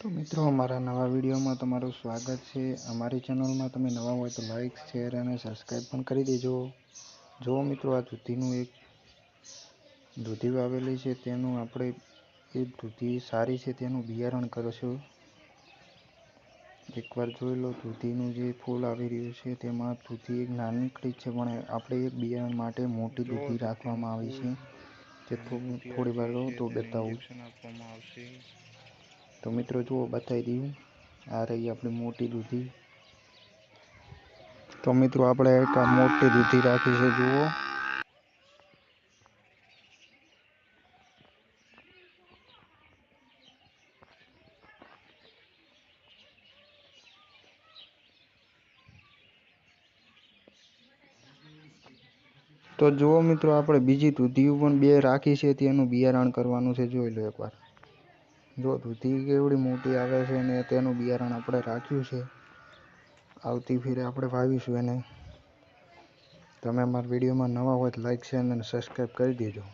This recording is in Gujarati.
તો મિત્રો, અમારા નવા વિડીયોમાં તમારું સ્વાગત છે. અમારી ચેનલમાં તમે નવા હોય તો લાઈક, શેર અને સબસ્ક્રાઈબ પણ કરી દેજો. જો મિત્રો, આ દૂધીનું એક દૂધી વાવેલી છે. તેનું આપણે એ દૂધી સારી છે, તેનું બિયારણ કરશું એકવાર જોઈ લો દૂધીનું જે ફૂલ આવી રહ્યું છે, તેમાં દૂધી એક નાનકડી છે, પણ આપણે એક બિયારણ માટે મોટી દૂધી રાખવામાં આવી છે. તે થોડી વાર તો બતાવું. આપવામાં આવશે. તો મિત્રો જુઓ બતાવી દઉં આ રહી આપણી મોટી દૂધી તો મિત્રો આપણે એક આ મોટી દૂધી રાખી છે જુઓ તો જુઓ મિત્રો આપણે બીજી દૂધીઓ પણ બે રાખી છે તેનું બિયારણ કરવાનું છે જોઈ લો એકવાર જો દૂધી કેવડી મોટી આવે છે અને તેનું બિયારણ આપણે રાખ્યું છે, આવતી ફેરે આપણે વાવીશું એને. તમે અમારા વિડીયોમાં નવા હોય તો લાઈક શેર અને સબસ્ક્રાઈબ કરી દેજો.